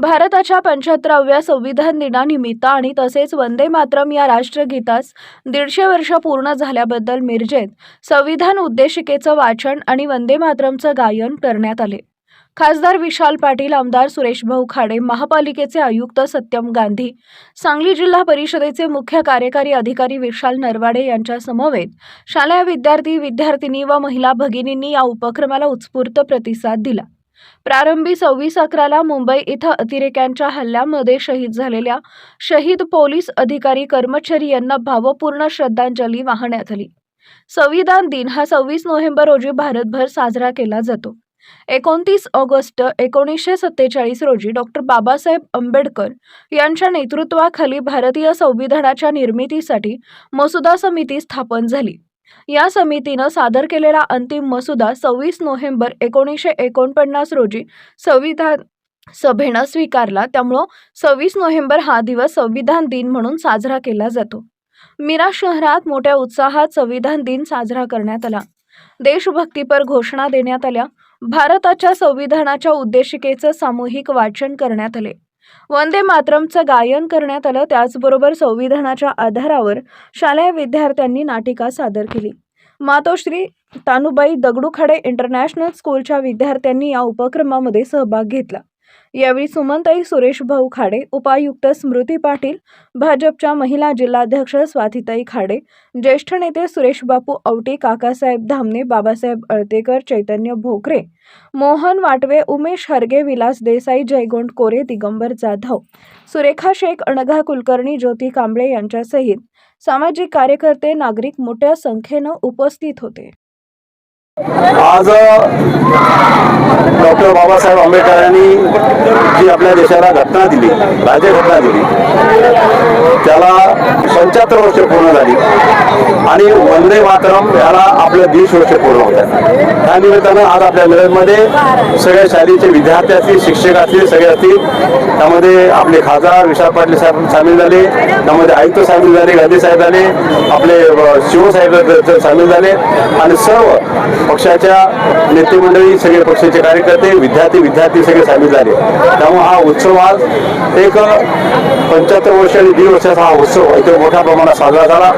भारताच्या पंच्याहत्तराव्या संविधान दिनानिमित्त आणि तसेच वंदे मातरम या राष्ट्रगीतास दीडशे वर्ष पूर्ण झाल्याबद्दल मिरजेत संविधान उद्देशिकेचं वाचन आणि वंदे मातरमचं गायन करण्यात आले. खासदार विशाल पाटील आमदार सुरेश भाऊ खाडे महापालिकेचे आयुक्त सत्यम गांधी सांगली जिल्हा परिषदेचे मुख्य कार्यकारी अधिकारी विशाल नरवाडे यांच्या समवेत शालेय विद्यार्थी विद्यार्थिनी व महिला भगिनींनी या उपक्रमाला उत्स्फूर्त प्रतिसाद दिला. प्रारंभी सव्वीस अकराला मुंबई इथं अतिरेक्यांच्या हल्ल्यामध्ये शहीद झालेल्या शहीद पोलीस अधिकारी कर्मचारी यांना भावपूर्ण श्रद्धांजली वाहण्यात आली. संविधान दिन हा सव्वीस नोव्हेंबर रोजी भारतभर साजरा केला जातो. एकोणतीस ऑगस्ट एकोणीसशे सत्तेचाळीस रोजी डॉक्टर बाबासाहेब आंबेडकर यांच्या नेतृत्वाखाली भारतीय संविधानाच्या निर्मितीसाठी मसुदा समिती स्थापन झाली. या समितीनं सादर केलेला अंतिम मसुदा सव्वीस नोव्हेंबर एकोणीसशे एकोणपन्नास रोजी संविधान सभेनं स्वीकारला. त्यामुळं सव्वीस नोव्हेंबर हा दिवस संविधान दिन म्हणून साजरा केला जातो. मीरा शहरात मोठ्या उत्साहात संविधान दिन साजरा करण्यात आला. देशभक्तीपर घोषणा देण्यात आल्या. भारताच्या संविधानाच्या उद्देशिकेचं सामूहिक वाचन करण्यात आले. वंदे मातरमचं गायन करण्यात आलं. त्याचबरोबर संविधानाच्या आधारावर शालेय विद्यार्थ्यांनी नाटिका सादर केली. मातोश्री तानुबाई दगडूखडे इंटरनॅशनल स्कूलच्या विद्यार्थ्यांनी या उपक्रमामध्ये सहभाग घेतला. यावेळी सुमनताई सुरेश भाऊ खाडे उपायुक्त स्मृती पाटील भाजपच्या महिला जिल्हाध्यक्ष स्वातीताई खाडे ज्येष्ठ नेते सुरेश बापू औटी काकासाहेब धामणे बाबासाहेब अळतेकर चैतन्य भोकरे मोहन वाटवे उमेश हरगे विलास देसाई जयगोंड कोरे दिगंबर जाधव सुरेखा शेख अणघा कुलकर्णी ज्योती कांबळे यांच्यासहित सामाजिक कार्यकर्ते नागरिक मोठ्या संख्येनं उपस्थित होते. आज डॉक्टर बाबासाहेब आंबेडकरांनी जी आपल्या देशाला घटना दिली राज्यघटना दिली त्याला पंच्याहत्तर वर्ष पूर्ण झाली आणि वंदे मातरम याला आपले दीडशे वर्ष पूर्ण होत आहे त्या निमित्तानं आज आपल्या मिरजमध्ये सगळ्या शाळेचे विद्यार्थी असतील शिक्षक असतील सगळे असतील त्यामध्ये आपले खासदार विशाल पाटील साहेब सामील झाले त्यामध्ये आयुक्त सामील झाले गांधी साहेब झाले आपले शिवसाहेब सामील झाले आणि सर्व पक्षाच्या नेतेमंडळी सगळे पक्षाचे कार्यकर्ते विद्यार्थी विद्यार्थी सगळे सामील झाले. त्यामुळे हा उत्सव आज एक पंच्याहत्तर वर्ष आणि दीड वर्षाचा हा उत्सव इथे मोठ्या प्रमाणात साजरा झाला.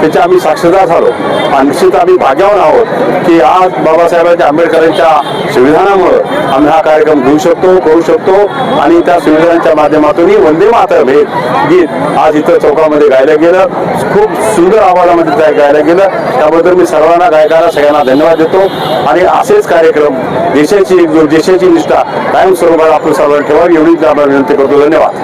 त्याच्या आम्ही साक्षीदार झालो. आणि निश्चित आम्ही भाग्यावर आहोत की आज बाबासाहेबांच्या आंबेडकरांच्या संविधानामुळं आम्ही हा कार्यक्रम घेऊ शकतो करू शकतो. आणि त्या संविधानाच्या माध्यमातून वंदे मातरम हे गीत आज इथं चौकामध्ये गायलं गेलं. खूप सुंदर आवाजामध्ये त्या गायलं गेलं. त्याबद्दल मी सर्वांना गायकाला सगळ्यांना धन्यवाद देतो. आणि असेच कार्यक्रम देशाची एकजूट देशाची निष्ठा कायम स्वरूपात आपण सर्वांना ठेवा एवढीच आपण विनंती करतो. धन्यवाद.